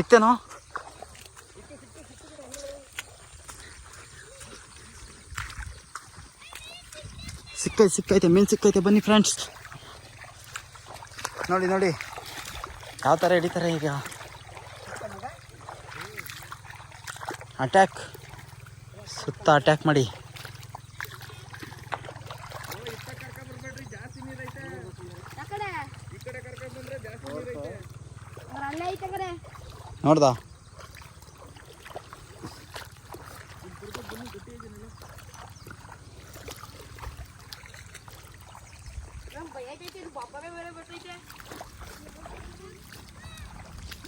ಸಿಕ್ತೇನೋ ಸಿಕ್ಕೈತೆ ಸಿಕ್ಕೈತೆ ಮೀನು ಸಿಕ್ಕೈತೆ ಬನ್ನಿ ಫ್ರೆಂಡ್ಸ್ ನೋಡಿ ನೋಡಿ. ಯಾವ ಥರ ಹಿಡಿತಾರೆ ಈಗ? ಅಟ್ಯಾಕ್ ಸುತ್ತ ಅಟ್ಯಾಕ್ ಮಾಡಿ. ಅಲ್ಲೇ ಐತೆ ಕಡೆ. ನೋಡ್ದ?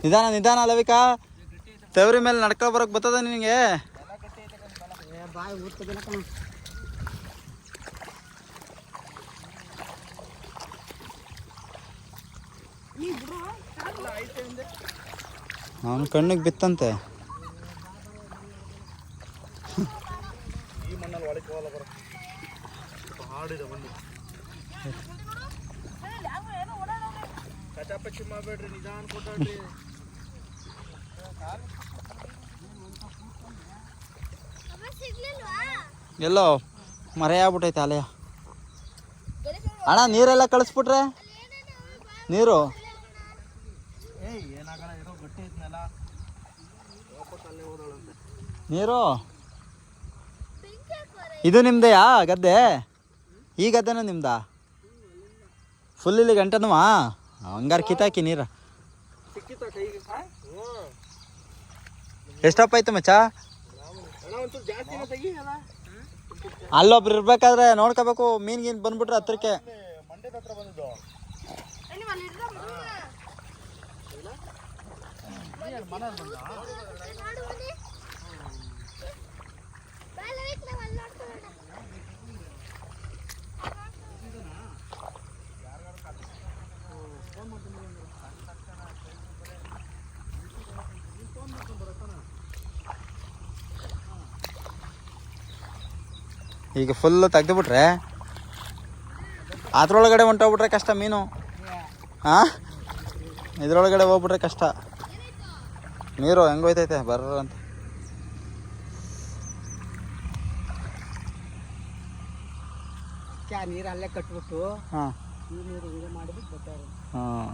ನಿಧಾನ ನಿಧಾನ ಲವಿಕಾ. ತವರಿ ಮೇಲೆ ನಡ್ಕೊ ಬರಕ್ ಬರ್ತದ ನಿನಗೆ? ಅವನ ಕಣ್ಣಿಗೆ ಬಿತ್ತಂತೆ. ಎಲ್ಲೋ ಮರೆ ಆಗ್ಬಿಟ್ಟೈತೆ ಅಲೆಯ. ಅಣ್ಣ ನೀರೆಲ್ಲ ಕಳಿಸ್ಬಿಟ್ರೆ? ನೀರು? ನೀರು? ಇದು ನಿಮ್ದೆಯಾ ಗದ್ದೆ? ಈ ಗದ್ದೆನ ನಿಮ್ದಾ? ಫುಲ್ ಇಲ್ಲಿ ಗಂಟನವಾ? ಹಂಗಾರ ಕಿತಾಕಿ ನೀರು. ಎಷ್ಟಪ್ಪ ಆಯ್ತು ಮಚ್ಚ? ಅಲ್ಲೊಬ್ರು ಇರ್ಬೇಕಾದ್ರೆ ನೋಡ್ಕೋಬೇಕು ಮೀನ್ ಗೀನ್ ಬಂದ್ಬಿಟ್ರೆ ಹತ್ರಕ್ಕೆ. ಈಗ ಫುಲ್ಲು ತೆಗ್ದುಬಿಟ್ರೆ? ಅದ್ರೊಳಗಡೆ ಹೊಂಟೋಗ್ಬಿಟ್ರೆ ಕಷ್ಟ ಮೀನು. ಹಾಂ ಇದ್ರೊಳಗಡೆ ಹೋಗ್ಬಿಟ್ರೆ ಕಷ್ಟ. ನೀರು ಹೆಂಗೆ ಹೋಯ್ತೈತೆ? ಬರ್ರ ಅಂತ. ನೀರು ಅಲ್ಲೇ ಕಟ್ಬಿಟ್ಟು ಹಾಂ. ನೀರು ಹಾಂ.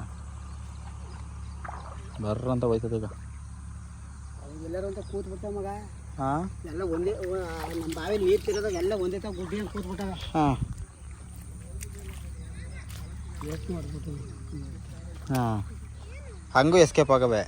ಬರ್ರ ಅಂತ ಹೋಯ್ತದ ಈಗ. ಎಲ್ಲರೂ ಅಂತ ಕೂತ್ಬಿಟ್ಟ ಮಗ. ಹಾಂ? ಎಲ್ಲ ಒಂದೇ ನಮ್ಮ ಬಾವಿಲಿ ನೀರು ತಿರೋದಾಗ ಎಲ್ಲ ಒಂದೇ ತ ಗುಡ್ಡಿ ಬಿಟ್ಟಾಗ ಹಾಂ. ಹಾಂ. அங்கும் எஸ்கேப் ஆகவே.